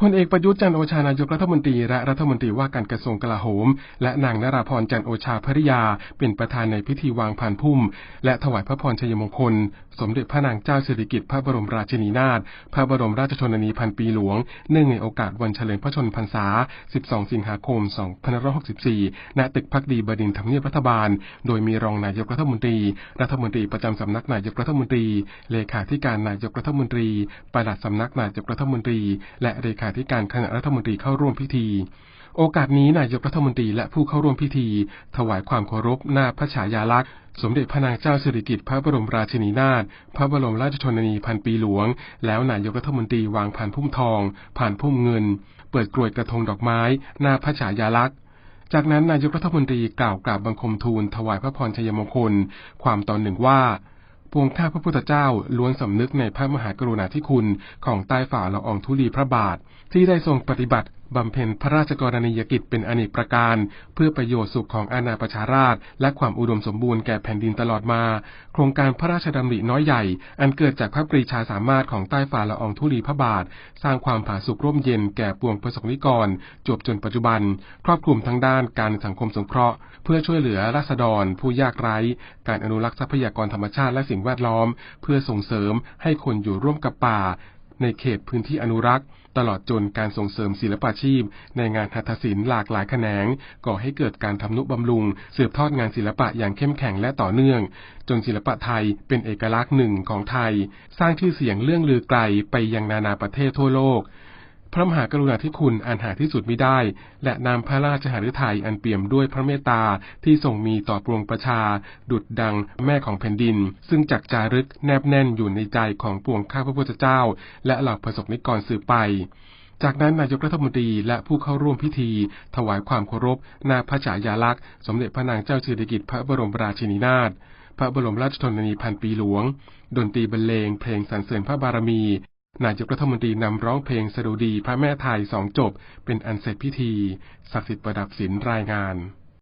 พลเอกประยุทธ์จันโอชานายกรัฐมนตรีและรัฐมนตรีว่าการกระทรวงกลาโหม และนางนราพรจันโอชาภริยา เป็นประธานในพิธีวางผ่านพุ่ม และถวายพระพรชัยมงคล สมเด็จพระนางเจ้าสิริกิติ์พระบรมราชินีนาถพระบรมราชชนนีพันปีหลวง เนื่องในโอกาสวันเฉลิมพระชนพรรษา 12 สิงหาคม 2564 ณ ตึกพักดีบดินทร์ทำเนียบรัฐบาล โดยมีรองนายกรัฐมนตรี รัฐมนตรีประจำสำนักนายกรัฐมนตรี เลขาธิการนายกรัฐมนตรีปลัดสำนักนายกรัฐมนตรี และเลขาธิการคณะรัฐมนตรีเข้าร่วมพิธี โอกาสนี้นายกรัฐมนตรีและผู้เข้าร่วมพิธี ถวายความเคารพหน้าพระฉายาลักษณ์ สมเด็จพระนางเจ้าสิริกิติ์พระบรมราชินีนาถพระบรมราชชนนีพันปีหลวง แล้วนายกรัฐมนตรีวางผ่านพุ่มทอง ผ่านพุ่มเงิน เปิดกรวยกระทงดอกไม้ หน้าพระฉายาลักษณ์จากนั้นนายกรัฐมนตรีกล่าวกราบบังคมทูลถวายพระพรชัยมงคล ความตอนหนึ่งว่า ปวงข้าพระพุทธเจ้าล้วนสำนึกในพระมหากรุณาธิคุณของใต้ฝ่าละอองธุลีพระบาท ที่ได้ทรงปฏิบัติ บำเพ็ญพระราชกรณียกิจเป็นอเนกประการ เพื่อประโยชน์สุขของอาณาประชาราษฎรและความอุดมสมบูรณ์แก่แผ่นดินตลอดมา โครงการพระราชดำริน้อยใหญ่ อันเกิดจากพระปรีชาสามารถของใต้ฝ่าละอองธุลีพระบาท สร้างความผาสุกร่มเย็นแก่ปวงประสบนิกร จบจนปัจจุบัน ครอบคลุมทั้งด้านการสังคมสงเคราะห์ เพื่อช่วยเหลือราษฎร ผู้ยากไร้ การอนุรักษ์ทรัพยากรธรรมชาติและสิ่งแวดล้อม เพื่อส่งเสริมให้คนอยู่ร่วมกับป่า ในเขตพื้นที่อนุรักษ์ ตลอดจนการส่งเสริมศิลปาชีพ ในงานหัตถศิลป์หลากหลายแขนง ก่อให้เกิดการทำนุบำรุง สืบทอดงานศิลปะอย่างเข้มแข็งและต่อเนื่อง จนศิลปะไทยเป็นเอกลักษณ์หนึ่งของไทย สร้างชื่อเสียงเรื่องลือไกลไปยังนานาประเทศทั่วโลก พระมหากรุณาธิคุณอันหาที่สุดมิได้ และนามพระราชหฤทัยอันเปี่ยมด้วยพระเมตตาที่ทรงมีต่อปวงประชา ดุจดังแม่ของแผ่นดิน ซึ่งจักจารึกแนบแน่นอยู่ในใจของปวงข้าพระพุทธเจ้า และเหล่าประสบนิกรสืบไปจากนั้นนายกรัฐมนตรีและผู้เข้าร่วมพิธี ถวายความเคารพหน้าพระฉายาลักษณ์ สมเด็จพระนางเจ้าสิริกิติ์พระบรมราชินีนาถพระบรมราชชนนีพันปีหลวง ดนตรีบรรเลงเพลงสรรเสริญพระบารมี นายกรัฐมนตรีนำร้องเพลงสดุดีพระแม่ไทยสองจบ เป็นอันเสร็จพิธีศักดิ์สิทธิ์ประดับศิลป์รายงาน